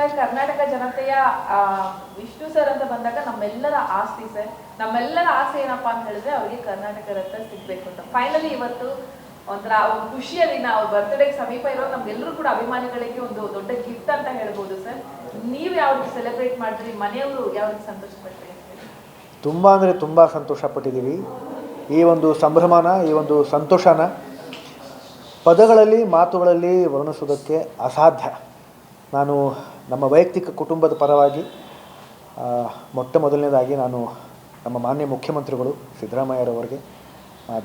Sir, Karnataka ಜನತೆಯ Vishnu sir ಅಂತ ಬಂದಾಗ ನಮ್ಮೆಲ್ಲರ ಆಸ್ತಿ ಸರ್. ನಮ್ಮೆಲ್ಲರ ಆಸೆ ಏನಪ್ಪ ಅಂತ ಹೇಳಿದ್ರೆ ಅವರಿಗೆ ಕರ್ನಾಟಕ ರತ್ನ ಸಿಗ್ಬೇಕು ಅಂತ. ಫೈನಲಿ ಇವತ್ತು ಒಂಥರ ಒಂದು ಖುಷಿಯ ದಿನ ಅವ್ರ ಬರ್ತ್ಡೇಗೆ ಸಮೀಪ ಇರೋ ನಮ್ಗೆಲ್ಲರೂ ಕೂಡ ಅಭಿಮಾನಿಗಳಿಗೆ ಒಂದು ದೊಡ್ಡ ಗಿಫ್ಟ್ ಅಂತ ಹೇಳ್ಬೋದು ಸರ್. ನೀವು ಯಾವ ರೀತಿ ಸೆಲೆಬ್ರೇಟ್ ಮಾಡಿದ್ರಿ? ಮನೆಯವರು ಯಾವ ರೀತಿ ಸಂತೋಷ ಪಟ್ರಿ ತುಂಬ ಅಂದರೆ ತುಂಬ ಸಂತೋಷಪಟ್ಟಿದ್ದೀವಿ. ಈ ಒಂದು ಸಂಭ್ರಮನ, ಈ ಒಂದು ಸಂತೋಷನ ಪದಗಳಲ್ಲಿ, ಮಾತುಗಳಲ್ಲಿ ವರ್ಣಿಸೋದಕ್ಕೆ ಅಸಾಧ್ಯ. ನಾನು ನಮ್ಮ ವೈಯಕ್ತಿಕ ಕುಟುಂಬದ ಪರವಾಗಿ ಮೊಟ್ಟ ಮೊದಲನೇದಾಗಿ ನಾನು ನಮ್ಮ ಮಾನ್ಯ ಮುಖ್ಯಮಂತ್ರಿಗಳು ಸಿದ್ದರಾಮಯ್ಯರವರಿಗೆ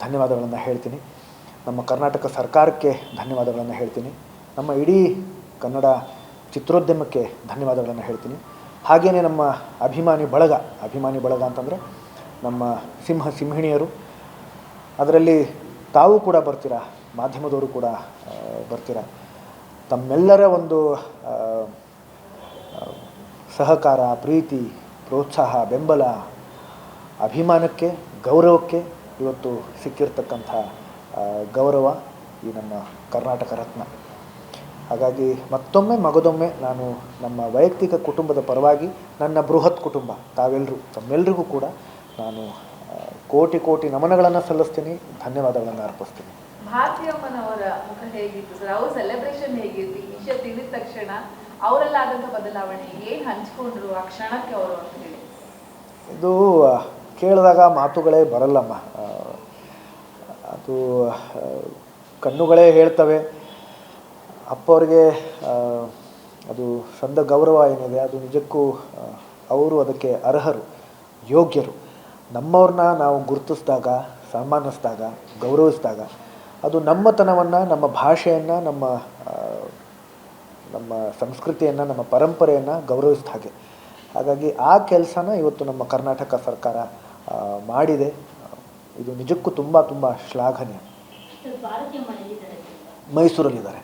ಧನ್ಯವಾದಗಳನ್ನು ಹೇಳ್ತೀನಿ. ನಮ್ಮ ಕರ್ನಾಟಕ ಸರ್ಕಾರಕ್ಕೆ ಧನ್ಯವಾದಗಳನ್ನು ಹೇಳ್ತೀನಿ. ನಮ್ಮ ಇಡೀ ಕನ್ನಡ ಚಿತ್ರೋದ್ಯಮಕ್ಕೆ ಧನ್ಯವಾದಗಳನ್ನು ಹೇಳ್ತೀನಿ. ಹಾಗೆಯೇ ನಮ್ಮ ಅಭಿಮಾನಿ ಬಳಗ ಅಭಿಮಾನಿ ಬಳಗ ಅಂತಂದರೆ ನಮ್ಮ ಸಿಂಹ ಸಿಂಹಿಣಿಯರು. ಅದರಲ್ಲಿ ತಾವು ಕೂಡ ಬರ್ತೀರಾ, ಮಾಧ್ಯಮದವರು ಕೂಡ ಬರ್ತೀರಾ. ತಮ್ಮೆಲ್ಲರ ಒಂದು ಸಹಕಾರ, ಪ್ರೀತಿ, ಪ್ರೋತ್ಸಾಹ, ಬೆಂಬಲ, ಅಭಿಮಾನಕ್ಕೆ, ಗೌರವಕ್ಕೆ ಇವತ್ತು ಸಿಕ್ಕಿರ್ತಕ್ಕಂಥ ಗೌರವ ಈ ನಮ್ಮ ಕರ್ನಾಟಕ ರತ್ನ. ಹಾಗಾಗಿ ಮತ್ತೊಮ್ಮೆ ಮಗದೊಮ್ಮೆ ನಾನು ನಮ್ಮ ವೈಯಕ್ತಿಕ ಕುಟುಂಬದ ಪರವಾಗಿ ನನ್ನ ಬೃಹತ್ ಕುಟುಂಬ ತಾವೆಲ್ಲರೂ ತಮ್ಮೆಲ್ಲರಿಗೂ ಕೂಡ ನಾನು ಕೋಟಿ ಕೋಟಿ ನಮನಗಳನ್ನು ಸಲ್ಲಿಸ್ತೀನಿ, ಧನ್ಯವಾದಗಳನ್ನು ಅರ್ಪಿಸ್ತೀನಿ. ಭಾರತೀಯಮ್ಮನವರ ಮುಖ ಹೇಗಿತ್ತು ಸರ್? ಅವ್ರ ಸೆಲೆಬ್ರೇಷನ್ ಹೇಗಿತ್ತು? ವಿಷಯ ತಿಳಿದ ತಕ್ಷಣ ಅವರೆಲ್ಲ ಆದಂತ ಬದಲಾವಣೆ ಏನು ಆ ಕ್ಷಣಕ್ಕೆ ಅವರು ಅಂತ ಹೇಳಿ. ಇದು ಕೇಳಿದಾಗ ಮಾತುಗಳೇ ಬರಲ್ಲಮ್ಮ. ಅದು ಕಣ್ಣುಗಳೇ ಹೇಳ್ತವೆ. ಅಪ್ಪವ್ರಿಗೆ ಅವ್ರಿಗೆ ಅದು ಸಂದ ಗೌರವ ಏನಿದೆ, ಅದು ನಿಜಕ್ಕೂ ಅವರು ಅದಕ್ಕೆ ಅರ್ಹರು, ಯೋಗ್ಯರು. ನಮ್ಮವ್ರನ್ನ ನಾವು ಗುರುತಿಸಿದಾಗ, ಸನ್ಮಾನಿಸಿದಾಗ, ಗೌರವಿಸಿದಾಗ, ಅದು ನಮ್ಮತನವನ್ನು, ನಮ್ಮ ಭಾಷೆಯನ್ನು, ನಮ್ಮ ನಮ್ಮ ಸಂಸ್ಕೃತಿಯನ್ನು, ನಮ್ಮ ಪರಂಪರೆಯನ್ನು ಗೌರವಿಸಿದ ಹಾಗೆ. ಹಾಗಾಗಿ ಆ ಕೆಲಸನ ಇವತ್ತು ನಮ್ಮ ಕರ್ನಾಟಕ ಸರ್ಕಾರ ಮಾಡಿದೆ. ಇದು ನಿಜಕ್ಕೂ ತುಂಬ ತುಂಬ ಶ್ಲಾಘನೀಯ. ಮೈಸೂರಲ್ಲಿದ್ದಾರೆ.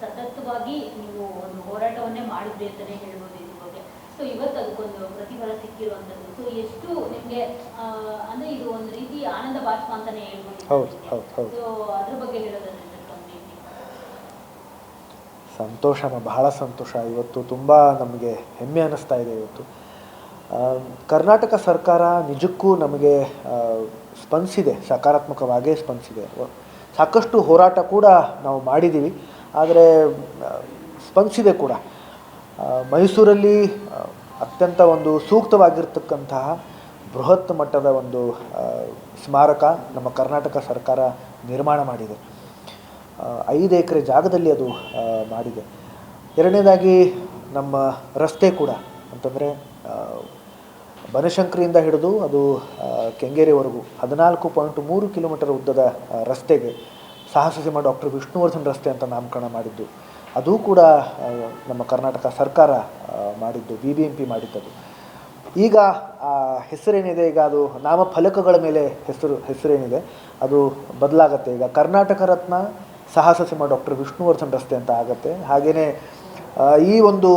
ಸತತವಾಗಿ ನೀವು ಒಂದು ಹೋರಾಟವನ್ನೇ ಮಾಡಿದ್ರಿ ಅಂತಲೇ ಹೇಳ್ಬೋದು. ಸೊ ಇವತ್ತು ಅದಕ್ಕೊಂದು ಪ್ರತಿಫಲ ಸಿಕ್ಕಿರುವಂಥದ್ದು. ಸೊ ಎಷ್ಟು ನಿಮಗೆ ಅಂದ್ರೆ ಇದು ಒಂದು ರೀತಿ ಆನಂದ ಬಾಷ್ಪ ಅಂತಾನೆ ಹೇಳ್ಬೋದು. ಹೌದು ಹೌದು ಹೌದು. ಸೊ ಅದ್ರ ಬಗ್ಗೆ ಹೇಳೋದಂದ್ರೆ ಸಂತೋಷ ಬಹಳ ಸಂತೋಷ. ಇವತ್ತು ತುಂಬ ನಮಗೆ ಹೆಮ್ಮೆ ಅನ್ನಿಸ್ತಾ ಇದೆ ಇವತ್ತು. ಕರ್ನಾಟಕ ಸರ್ಕಾರ ನಿಜಕ್ಕೂ ನಮಗೆ ಸ್ಪಂದಿಸಿದೆ ಸಕಾರಾತ್ಮಕವಾಗೇ ಸ್ಪಂದಿಸಿದೆ. ಸಾಕಷ್ಟು ಹೋರಾಟ ಕೂಡ ನಾವು ಮಾಡಿದ್ದೀವಿ. ಆದರೆ ಸ್ಪಂದಿಸಿದೆ ಕೂಡ. ಮೈಸೂರಲ್ಲಿ ಅತ್ಯಂತ ಒಂದು ಸೂಕ್ತವಾಗಿರ್ತಕ್ಕಂತಹ ಬೃಹತ್ ಮಟ್ಟದ ಒಂದು ಸ್ಮಾರಕ ನಮ್ಮ ಕರ್ನಾಟಕ ಸರ್ಕಾರ ನಿರ್ಮಾಣ ಮಾಡಿದೆ. ಐದು ಎಕರೆ ಜಾಗದಲ್ಲಿ ಅದು ಮಾಡಿದೆ. ಎರಡನೇದಾಗಿ ನಮ್ಮ ರಸ್ತೆ ಕೂಡ, ಅಂತಂದರೆ ಬನಶಂಕರಿಯಿಂದ ಹಿಡಿದು ಅದು ಕೆಂಗೇರಿವರೆಗೂ ಹದಿನಾಲ್ಕು ಪಾಯಿಂಟ್ ಮೂರು ಕಿಲೋಮೀಟರ್ ಉದ್ದದ ರಸ್ತೆಗೆ ಸಾಹಸ ಸಿಂಹ ಡಾಕ್ಟರ್ ವಿಷ್ಣುವರ್ಧನ್ ರಸ್ತೆ ಅಂತ ನಾಮಕರಣ ಮಾಡಿದ್ದು. ಅದು ಕೂಡ ನಮ್ಮ ಕರ್ನಾಟಕ ಸರ್ಕಾರ ಮಾಡಿದ್ದು ಬಿ ಬಿ ಎಂ ಪಿ ಮಾಡಿದ್ದದು. ಈಗ, ಆ, ಹೆಸರೇನಿದೆ, ಈಗ ಅದು ನಾಮಫಲಕಗಳ ಮೇಲೆ ಹೆಸರು, ಹೆಸರೇನಿದೆ, ಅದು ಬದಲಾಗತ್ತೆ. ಈಗ ಕರ್ನಾಟಕ ರತ್ನ ಸಾಹಸ ಸಿಂಹ ಡಾಕ್ಟರ್ ವಿಷ್ಣುವರ್ಧನ್ ರಸ್ತೆ ಅಂತ ಆಗತ್ತೆ. ಹಾಗೆಯೇ ಈ ಒಂದು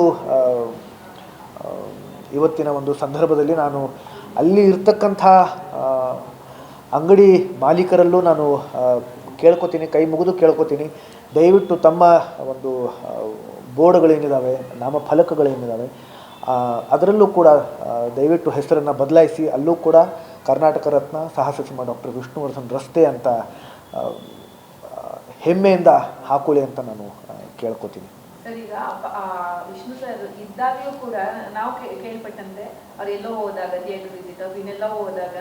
ಇವತ್ತಿನ ಒಂದು ಸಂದರ್ಭದಲ್ಲಿ ನಾನು ಅಲ್ಲಿ ಇರ್ತಕ್ಕಂಥ ಅಂಗಡಿ ಮಾಲೀಕರಲ್ಲೂ ನಾನು ಕೇಳ್ಕೊತೀನಿ, ಕೈ ಮುಗಿದು ಕೇಳ್ಕೊತೀನಿ. ದಯವಿಟ್ಟು ತಮ್ಮ ಒಂದು ಬೋರ್ಡ್ಗಳೇನಿದ್ದಾವೆ ನಾಮಫಲಕಗಳೇನಿದ್ದಾವೆ ಅದರಲ್ಲೂ ಕೂಡ ದಯವಿಟ್ಟು ಹೆಸರನ್ನು ಬದಲಾಯಿಸಿ, ಅಲ್ಲೂ ಕೂಡ ಕರ್ನಾಟಕ ರತ್ನ ಸಾಹಸ ಸಿಂಹ ಡಾಕ್ಟರ್ ವಿಷ್ಣುವರ್ಧನ್ ರಸ್ತೆ ಅಂತ ಹೆಮ್ಮೆಯಿಂದ ಹಾಕೊಳ್ಳಿ ಅಂತ ನಾನು ಕೇಳ್ಕೊತೀನಿ. ಈಗ ವಿಷ್ಣು ಸರ್ ಇದ್ದಾಗಲೂ ಕೂಡ ನಾವು ಕೇಳ್ಪಟ್ಟಂತೆ ಅವರೆಲ್ಲೋ ಹೋದಾಗ ಥಿಯೇಟರ್ ವಿಸಿಟ್ ಇನ್ನೆಲ್ಲ ಹೋದಾಗ,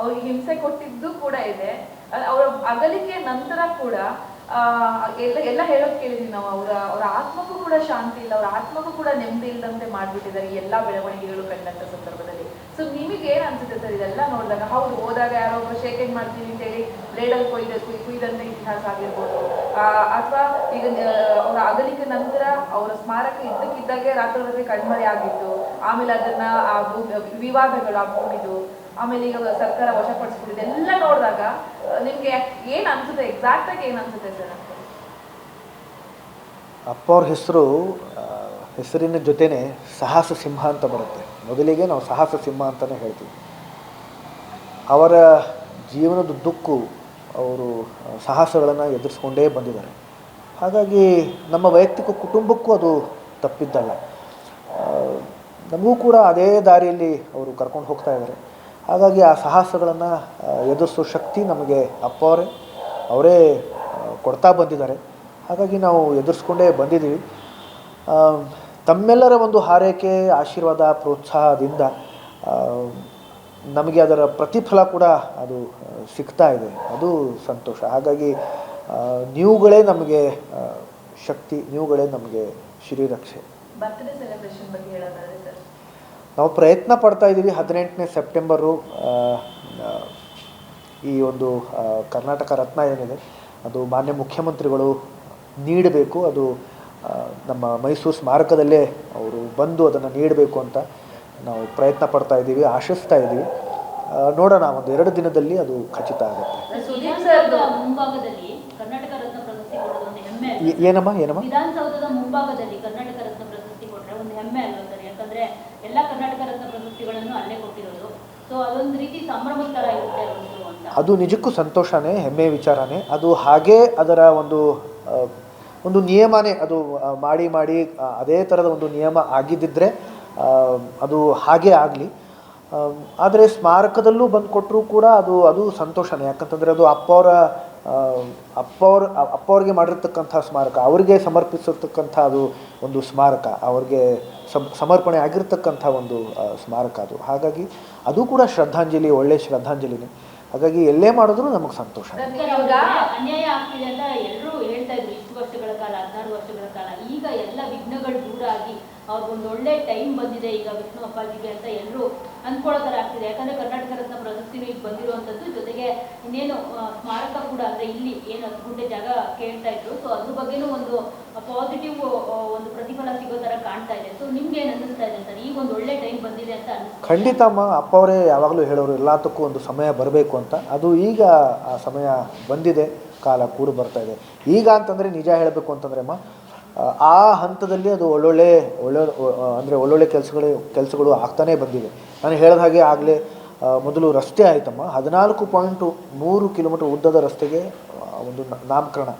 ಅವ್ರಿಗೆ ಹಿಂಸೆ ಕೊಟ್ಟಿದ್ದು ಕೂಡ ಇದೆ. ಅವರ ಅಗಲಿಕೆ ನಂತರ ಕೂಡ ಎಲ್ಲ ಎಲ್ಲ ಹೇಳೋದು ಕೇಳಿದ್ವಿ ನಾವು. ಅವರ ಅವರ ಆತ್ಮಕ್ಕೂ ಕೂಡ ಶಾಂತಿ ಇಲ್ಲ, ಅವರ ಆತ್ಮಕ್ಕೂ ಕೂಡ ನೆಮ್ಮದಿ ಇಲ್ಲದಂತೆ ಮಾಡ್ಬಿಟ್ಟಿದ್ದಾರೆ ಎಲ್ಲಾ ಬೆಳವಣಿಗೆಗಳು ಕಂಡಂತ ಸಂದರ್ಭದಲ್ಲಿ. ಸೊ ನಿಮಗೆ ಏನ್ ಅನ್ಸುತ್ತೆ ಸರ್ ಇದೆಲ್ಲ ನೋಡಿದಾಗ? ಹೌದು, ಹೋದಾಗ ಯಾರೋ ಒಬ್ರು ಶೇಖರಣೆ ಮಾಡ್ತೀವಿ ಅಂತ ಹೇಳಿ ಬ್ಲೇಡಲ್ಲಿ ಕೊಯ್ದ ಕುಯ್- ಕುಯ್ದಂತ ಇತಿಹಾಸ ಆಗಿರ್ಬೋದು. ಅಥವಾ ಈಗ ಅವರ ಅಗಲಿಕ ನಂತರ ಅವರ ಸ್ಮಾರಕ ಇದ್ದಕ್ಕಿದ್ದಾಗೆ ರಾತ್ರೋರಾತ್ರಿ ಕಣ್ಮರೆ ಆಗಿತ್ತು ಆಮೇಲೆ ಅದನ್ನ ಆ ವಿವಾದಗಳು ಆ ಭೂಮಿದು ಆಮೇಲೆ ಈಗ ಸರ್ಕಾರ ವಶಪಡಿಸ್ಬಿಟ್ಟಿದೆ. ಎಲ್ಲ ನೋಡಿದಾಗ ನಿಮ್ಗೆ ಏನ್ ಅನ್ಸುತ್ತೆ? ಎಕ್ಸಾಕ್ಟ್ ಆಗಿ ಏನ್ ಅನ್ಸುತ್ತೆ ಸರ್? ಅಪ್ಪ ಅವ್ರ ಹೆಸರು ಹೆಸರಿನ ಜೊತೆನೆ ಸಾಹಸ ಸಿಂಹ ಅಂತ ಬರುತ್ತೆ. ಮೊದಲಿಗೆ ನಾವು ಸಾಹಸ ಸಿಂಹ ಅಂತಲೇ ಹೇಳ್ತೀವಿ. ಅವರ ಜೀವನದುದ್ದಕ್ಕೂ ಅವರು ಸಾಹಸಗಳನ್ನು ಎದುರಿಸ್ಕೊಂಡೇ ಬಂದಿದ್ದಾರೆ. ಹಾಗಾಗಿ ನಮ್ಮ ವೈಯಕ್ತಿಕ ಕುಟುಂಬಕ್ಕೂ ಅದು ತಪ್ಪಿದ್ದಲ್ಲ. ನಮಗೂ ಕೂಡ ಅದೇ ದಾರಿಯಲ್ಲಿ ಅವರು ಕರ್ಕೊಂಡು ಹೋಗ್ತಾ ಇದ್ದಾರೆ. ಹಾಗಾಗಿ ಆ ಸಾಹಸಗಳನ್ನು ಎದುರಿಸೋ ಶಕ್ತಿ ನಮಗೆ ಅಪ್ಪ ಅವರೇ ಅವರೇ ಕೊಡ್ತಾ ಬಂದಿದ್ದಾರೆ. ಹಾಗಾಗಿ ನಾವು ಎದುರಿಸ್ಕೊಂಡೇ ಬಂದಿದ್ದೀವಿ. ತಮ್ಮೆಲ್ಲರ ಒಂದು ಹಾರೈಕೆ, ಆಶೀರ್ವಾದ, ಪ್ರೋತ್ಸಾಹದಿಂದ ನಮಗೆ ಅದರ ಪ್ರತಿಫಲ ಕೂಡ ಅದು ಸಿಗ್ತಾ ಇದೆ. ಅದು ಸಂತೋಷ. ಹಾಗಾಗಿ ನೀವುಗಳೇ ನಮಗೆ ಶಕ್ತಿ, ನೀವುಗಳೇ ನಮಗೆ ಶ್ರೀರಕ್ಷೆ ಬರ್ತ್ಡೇ ಸೆಲೆಬ್ರೇಷನ್ ಬಗ್ಗೆ ಹೇಳೋದಾದ್ರೆ ಸರ್ ನಾವು ಪ್ರಯತ್ನ ಪಡ್ತಾ ಇದ್ದೀವಿ ಹದಿನೆಂಟನೇ ಸೆಪ್ಟೆಂಬರು ಈ ಒಂದು ಕರ್ನಾಟಕ ರತ್ನ ಏನಿದೆ ಅದು ಮಾನ್ಯ ಮುಖ್ಯಮಂತ್ರಿಗಳು ನೀಡಬೇಕು ಅದು ನಮ್ಮ ಮೈಸೂರು ಸ್ಮಾರಕದಲ್ಲೇ ಅವರು ಬಂದು ಅದನ್ನು ನೀಡಬೇಕು ಅಂತ ನಾವು ಪ್ರಯತ್ನ ಪಡ್ತಾ ಇದ್ದೀವಿ ಆಶಿಸ್ತಾ ಇದ್ದೀವಿ. ನೋಡೋಣ ಒಂದು ಎರಡು ದಿನದಲ್ಲಿ ಅದು ಖಚಿತ ಆಗುತ್ತೆ. ಸುದೀಪ್ ಸರ್ ಮುಂಭಾಗದಲ್ಲಿ ಕರ್ನಾಟಕ ರತ್ನ ಪ್ರಶಸ್ತಿ ಕೊಡೋದು ಒಂದು ಹೆಮ್ಮೆ ಅಲ್ವಾ? ಏ- ಏನಮ್ಮ ಏನಮ್ಮ? ಹೆಮ್ಮೆ ಯಾಕಂದ್ರೆ ಎಲ್ಲ ಕರ್ನಾಟಕ ರತ್ನ ಪ್ರಶಸ್ತಿಗಳನ್ನು ಅಲ್ಲೇ ಕೊಟ್ಟಿರೋದು. ಸೊ ಅದೊಂದು ರೀತಿ ಸಂಭ್ರಮದ ಇರುತ್ತೆ ಅದು ನಿಜಕ್ಕೂ ಸಂತೋಷನೇ, ಹೆಮ್ಮೆಯ ವಿಚಾರನೇ. ಅದು ಹಾಗೇ ಅದರ ಒಂದು ಒಂದು ನಿಯಮನೇ. ಅದು ಮಾಡಿ ಮಾಡಿ ಅದೇ ಥರದ ಒಂದು ನಿಯಮ ಆಗಿದ್ದಿದ್ರೆ ಅದು ಹಾಗೇ ಆಗಲಿ. ಆದರೆ ಸ್ಮಾರಕದಲ್ಲೂ ಬಂದು ಕೊಟ್ಟರೂ ಕೂಡ ಅದು ಅದು ಸಂತೋಷನೇ. ಯಾಕಂತಂದರೆ ಅದು ಅಪ್ಪವರ ಅವ್ರ ಅಪ್ಪವ್ರ, ಅಪ್ಪವ್ರಿಗೆ ಮಾಡಿರ್ತಕ್ಕಂಥ ಸ್ಮಾರಕ, ಅವರಿಗೆ ಸಮರ್ಪಿಸಿರ್ತಕ್ಕಂಥ ಅದು ಒಂದು ಸ್ಮಾರಕ, ಅವ್ರಿಗೆ ಸಮರ್ಪಣೆ ಆಗಿರ್ತಕ್ಕಂಥ ಒಂದು ಸ್ಮಾರಕ ಅದು. ಹಾಗಾಗಿ ಅದು ಕೂಡ ಶ್ರದ್ಧಾಂಜಲಿ ಒಳ್ಳೆಯ ಶ್ರದ್ಧಾಂಜಲಿನೇ. ಹಾಗಾಗಿ ಎಲ್ಲೇ ಮಾಡಿದ್ರು ನಮಗೆ ಸಂತೋಷ ಅನ್ಯಾಯ ಆಗ್ತಿದೆ ಅಂತ ಎಲ್ಲರೂ ಹೇಳ್ತಾ ವರ್ಷಗಳ ಕಾಲ ವರ್ಷಗಳ ಕಾಲ. ಈಗ ಎಲ್ಲ ವಿಘ್ನಗಳು ದೂರ ಆಗಿ ಅವ್ರಿಗೊಂದು ಒಳ್ಳೆ ಟೈಮ್ ಬಂದಿದೆ. ಈಗ ವಿಷ್ಣು ಅಪ್ಪಾಜಿಗೆ ಅಂತ ಎಲ್ಲರೂ ಅನ್ಕೊಳ್ಳೋ ಥರ ಆಗ್ತಿದೆ. ಯಾಕಂದ್ರೆ ಕರ್ನಾಟಕ ರತ್ನ ಪ್ರಶಸ್ತಿನೂ ಈಗ ಬಂದಿರುವಂಥದ್ದು. ಜೊತೆಗೆ ಇನ್ನೇನು ಸ್ಮಾರಕ ಕೂಡ ಅಂದ್ರೆ ಇಲ್ಲಿ ಏನು ಹತ್ತು ಗುಂಟೆ ಜಾಗ ಕೇಳ್ತಾ ಇದ್ರು. ಸೊ ಅದ್ರ ಬಗ್ಗೆನೂ ಒಂದು ಪಾಸಿಟಿವ್ ಒಂದು ಪ್ರತಿಫಲ ಸಿಗೋ ಥರ ಕಾಣ್ತಾ ಇದೆ. ಸೊ ನಿಮ್ಗೆ ಏನು ಅನ್ನಿಸ್ತಾ ಇದೆ ಸರ್? ಈಗ ಒಂದು ಒಳ್ಳೆ ಟೈಮ್ ಬಂದಿದೆ ಅಂತ ಅನಿಸ್ತಾ ಖಂಡಿತ ಅಮ್ಮ ಅಪ್ಪ ಅವರೇ ಯಾವಾಗಲೂ ಹೇಳೋರು ಎಲ್ಲದಕ್ಕೂ ಒಂದು ಸಮಯ ಬರಬೇಕು ಅಂತ. ಅದು ಈಗ ಆ ಸಮಯ ಬಂದಿದೆ. ಕಾಲ ಕೂಡ ಬರ್ತಾ ಇದೆ. ಈಗ ಅಂತಂದರೆ ನಿಜ ಹೇಳಬೇಕು ಅಂತಂದರೆ ಅಮ್ಮ ಆ, ಹಂತದಲ್ಲಿ ಅದು ಒಳ್ಳೊಳ್ಳೆ ಒಳ್ಳೆ ಅಂದರೆ ಒಳ್ಳೊಳ್ಳೆ ಕೆಲಸಗಳು ಕೆಲಸಗಳು ಆಗ್ತಾನೇ ಬಂದಿವೆ ನಾನು ಹೇಳಿದ ಹಾಗೆ ಆಗಲೇ ಮೊದಲು ರಸ್ತೆ ಆಯಿತಮ್ಮ. ಹದಿನಾಲ್ಕು ಪಾಯಿಂಟು ಮೂರು ಕಿಲೋಮೀಟರ್ ಉದ್ದದ ರಸ್ತೆಗೆ ಒಂದು ನಾಮಕರಣ.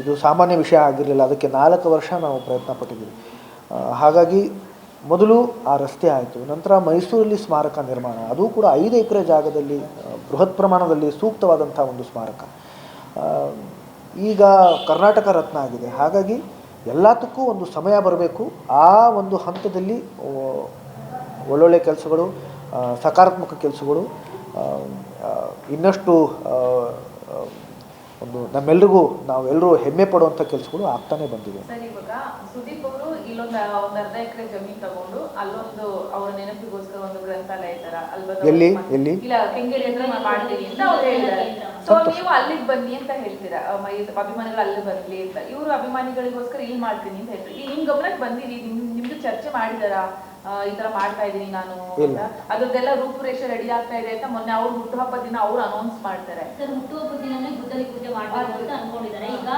ಇದು ಸಾಮಾನ್ಯ ವಿಷಯ ಆಗಿರಲಿಲ್ಲ. ಅದಕ್ಕೆ ನಾಲ್ಕು ವರ್ಷ ನಾವು ಪ್ರಯತ್ನ ಪಟ್ಟಿದ್ದೀವಿ. ಹಾಗಾಗಿ ಮೊದಲು ಆ ರಸ್ತೆ ಆಯಿತು. ನಂತರ ಮೈಸೂರಲ್ಲಿ ಸ್ಮಾರಕ ನಿರ್ಮಾಣ. ಅದು ಕೂಡ ಐದು ಎಕರೆ ಜಾಗದಲ್ಲಿ ಬೃಹತ್ ಪ್ರಮಾಣದಲ್ಲಿ ಸೂಕ್ತವಾದಂಥ ಒಂದು ಸ್ಮಾರಕ. ಈಗ ಕರ್ನಾಟಕ ರತ್ನ ಆಗಿದೆ. ಹಾಗಾಗಿ ಎಲ್ಲದಕ್ಕೂ ಒಂದು ಸಮಯ ಬರಬೇಕು. ಆ ಒಂದು ಹಂತದಲ್ಲಿ ಒಳ್ಳೊಳ್ಳೆ ಕೆಲಸಗಳು ಸಕಾರಾತ್ಮಕ ಕೆಲಸಗಳು ಇನ್ನಷ್ಟು ಒಂದು ನಮ್ಮೆಲ್ರಿಗೂ ನಾವೆಲ್ಲರೂ ಹೆಮ್ಮೆ ಪಡುವಂಥ ಕೆಲಸಗಳು ಆಗ್ತಾನೆ ಇವಾಗ ಸುದೀಪ್ ಅವರು ಇಲ್ಲೊಂದು ಒಂದು ಅರ್ಧ ಎಕರೆ ಜಮೀನ್ ತಗೊಂಡು ಅಲ್ಲೊಂದು ಅವರ ನೆನಪಿಗೋಸ್ಕರ ಒಂದು ಗ್ರಂಥಾಲಯ ತರ ಅಲ್ವಾ ಎಲ್ಲಿ? ಎಲ್ಲಿ? ಇಲ್ಲ ಕೆಂಗೇರಿ ಹತ್ರ ಮಾಡ್ತೀವಿ ಅಂತ ಅವ್ರು ಹೇಳಿದ್ದಾರೆ ಸೊ ನೀವು ಅಲ್ಲಿಗೆ ಬನ್ನಿ ಅಂತ ಹೇಳ್ತೀರಾ? ಅಭಿಮಾನಿಗಳು ಅಲ್ಲಿ ಬರ್ಲಿ ಅಂತ. ಇವರು ಅಭಿಮಾನಿಗಳಿಗೋಸ್ಕರ ಇಲ್ಲಿ ಮಾಡ್ತೀನಿ ಅಂತ ಹೇಳ್ತಾರೆ. ಈಗ ನಿಮ್ ಗಮನಕ್ಕೆ ಬಂದಿರಿ ನಿಮ್ ನಿಮ್ದು ಚರ್ಚೆ ಮಾಡಿದಾರಾ? ಈ ತರ ಮಾಡ್ತಾ ಇದೀನಿ ನಾನು ಅದ್ರದ್ದೆಲ್ಲ ರೂಪುರೇಷೆ ರೆಡಿ ಆಗ್ತಾ ಇದೆ ಅಂತ ಮೊನ್ನೆ ಅವ್ರ ಹುಟ್ಟುಹಬ್ಬ ದಿನ ಅವ್ರು ಅನೌನ್ಸ್ ಮಾಡ್ತಾರೆ. ಸರ್ ಹುಟ್ಟುಹಬ್ಬ ದಿನನೇ ಗುದ್ದಲಿ ಪೂಜೆ ಮಾಡಬಾರ್ದು ಅಂತ ಅನ್ಕೊಂಡಿದ್ದಾರೆ. ಈಗ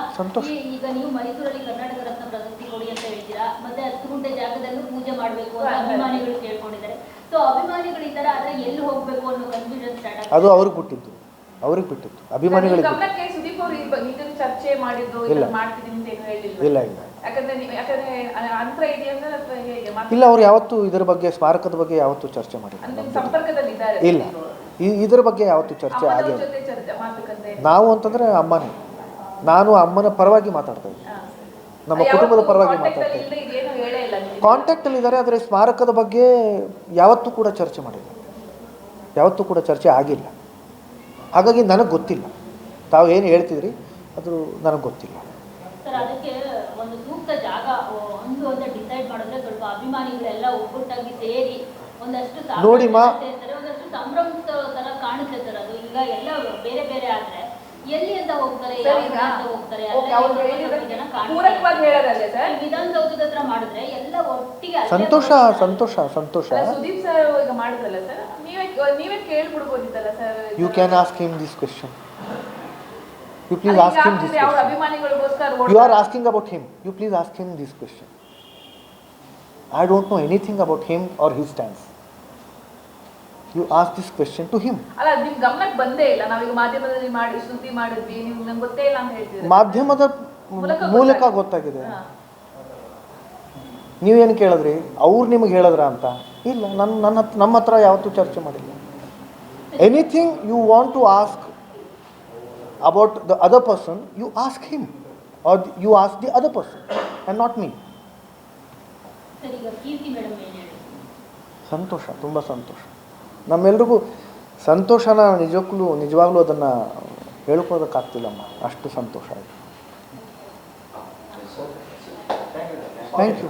ಈಗ ನೀವು ಮೈಸೂರಲ್ಲಿ ಕರ್ನಾಟಕ ರತ್ನ ಪ್ರಶಸ್ತಿ ಕೊಡಿ ಅಂತ ಹೇಳ್ತೀರಾ? ಮತ್ತೆ ಹತ್ತು ಗುಂಟೆ ಜಾಗದಲ್ಲೂ ಪೂಜೆ ಮಾಡಬೇಕು ಅಂತ ಅಭಿಮಾನಿಗಳು ಕೇಳ್ಕೊಂಡಿದ್ದಾರೆ. ಸೊ ಅಭಿಮಾನಿಗಳು ಈ ತರ ಆದ್ರೆ ಎಲ್ಲಿ ಹೋಗ್ಬೇಕು ಅನ್ನೋ ಕನ್ಫ್ಯೂಷನ್ ಸ್ಟಾರ್ಟ್ ಅದು ಅವ್ರಿಗೆ ಬಿಟ್ಟಿದ್ದು. ಅವ್ರಿಗೆ ಬಿಟ್ಟಿತ್ತು ಅಭಿಮಾನಿಗಳಿಗೆ. ಸುದೀಪ್ ಅವರು ಚರ್ಚೆ ಮಾಡಿದ್ದು ಇಲ್ಲ. ಇದನ್ನ ಮಾಡ್ತೀನಿ ಅಂತ ಏನು ಹೇಳಿಲ್ಲ ಇಲ್ಲ ಇಲ್ಲ. ಯಾಕಂದ್ರೆ ನೀವು ಯಾಕಂದ್ರೆ ಅ- ಅಂತರ ಇದೆಯಾ ಅಥವಾ ಹೇಗೆ? ಮಾತು- ಇಲ್ಲ ಅವ್ರು ಯಾವತ್ತೂ ಇದರ ಬಗ್ಗೆ ಸ್ಮಾರಕದ ಬಗ್ಗೆ ಯಾವತ್ತೂ ಚರ್ಚೆ ಮಾಡಿಲ್ಲ. ಅಂದ್ರೆ. ಸಂಪರ್ಕದಲ್ಲಿ ಇದ್ದಾರೆ ಇಲ್ಲ. ಈ ಇದರ ಬಗ್ಗೆ ಯಾವತ್ತೂ ಚರ್ಚೆ ಆಗಿಲ್ಲ. ಆಗೇ ಇಲ್ಲ. ಜೊತೆ ಚರ್ಚೆ ಮಾತುಕತೆ ನಾವು ಅಂತಂದ್ರೆ ಅಮ್ಮನೇ. ನಾನು ಅಮ್ಮನ ಪರವಾಗಿ ಮಾತಾಡ್ತಾ ಇದ್ದೀನಿ ನಮ್ಮ ಕುಟುಂಬದ ಪರವಾಗಿ ಮಾತಾಡ್ತಾ ಅಲ್ಲಿ ಇದ್ದೆ. ಇಲ್ಲದೆ ಇದೇನು ಹೇಳೇ ಇಲ್ಲ ನೀವು. ಕಾಂಟ್ಯಾಕ್ಟಲ್ಲಿ ಇದ್ದಾರೆ ಆದರೆ ಸ್ಮಾರಕದ ಬಗ್ಗೆ ಯಾವತ್ತೂ ಕೂಡ ಚರ್ಚೆ ಮಾಡಿಲ್ಲ. ಯಾವತ್ತೂ ಕೂಡ ಚರ್ಚೆ ಆಗಿಲ್ಲ. ಹಾಗಾಗಿ ನನಗೆ ಗೊತ್ತಿಲ್ಲ. ತಾವು ಏನು ಹೇಳ್ತಿದ್ರಿ? ಅದು ನನಗೆ ಗೊತ್ತಿಲ್ಲ. ಸರ್ ಅದಕ್ಕೆ ಒಂದು ಸೂಕ್ತ ಜಾಗ ಒಂದು ಅಂತ ಡಿಸೈಡ್ ಮಾಡಿದ್ರೆ ಸ್ವಲ್ಪ ಅಭಿಮಾನಿಗಳೆಲ್ಲ ಒಗ್ಗಟ್ಟಾಗಿ ಸೇರಿ ಒಂದಷ್ಟು ಸಾವಿರ ನೋಡಿ ಮಾ- ಜನ ಸೇರ್ತಾರೆ, ಒಂದಷ್ಟು ಸಂಭ್ರಮ ತರ ಕಾಣುತ್ತೆ ಸರ್ ಅದು. ಈಗ ಎಲ್ಲ ಬೇರೆ ಬೇರೆ ಆದ್ರೆ ಎಲ್ಲಿ ಅಂತ ಹೋಗ್ತಾರೆ ವಿಧಾನಸೌಧದ ಹತ್ರ ಮಾಡಿದ್ರೆ ಎಲ್ಲ ಒಟ್ಟಿಗೆ ಸಂತೋಷ ಸಂತೋಷ ಸಂತೋಷ. ಸುದೀಪ್ ಸರ್ ಈಗ ಮಾಡಿದ್ರಲ್ಲ ಸರ್? ನೀವೇ ನೀವೇ ಕೇಳ್ಬಿಡ್ಬೋದಿತ್ತಲ್ಲ sir? You can ask him this question you please ask him this you are ಅಭಿಮಾನಿಗಳಿಗೋಸ್ಕರ You are asking about him. You please ask him this question. I don't know anything about him or his stance. You ask this question to him ಅಲ್ಲ ನಿಮ್ ಗಮನಕ್ಕೆ ಬಂದೇ ಇಲ್ಲ. ನಾವೀಗ ಮಾಧ್ಯಮದಲ್ಲಿ ಮಾಡಿ ಸುದ್ದಿ ಮಾಡಿದ್ವಿ. ನಿಮ್ಗೆ ನಂಗೆ ಗೊತ್ತೇ ಇಲ್ಲ ಅಂತ ಹೇಳ್ತೀವಿ ಮಾಧ್ಯಮದ ಮೂಲಕ ಗೊತ್ತಾಗಿದೆ. ನೀವೇನು ಕೇಳಿದ್ರಿ? ಅವ್ರು ನಿಮಗೆ ಹೇಳಿದ್ರ ಅಂತ? ಇಲ್ಲ ನನ್ನ ನನ್ನ ಹತ್ರ ನಮ್ಮ ಹತ್ರ ಯಾವತ್ತೂ ಚರ್ಚೆ ಮಾಡಿಲ್ಲ. Anything you want to ask about the other person you ask him or you ask the other person and not me sir ಈಗ ಕೀರ್ತಿ ಮೇಡಮ್ ಏನು ಹೇಳಿ ಸಂತೋಷ ತುಂಬ ಸಂತೋಷ. ನಮ್ಮೆಲ್ರಿಗೂ ಸಂತೋಷನ ನಿಜಕ್ಕೂ ನಿಜವಾಗ್ಲೂ ಅದನ್ನು ಹೇಳ್ಕೊಳೋದಕ್ಕಾಗ್ತಿಲ್ಲಮ್ಮ ಅಷ್ಟು ಸಂತೋಷ ಆಯಿತು. Thank you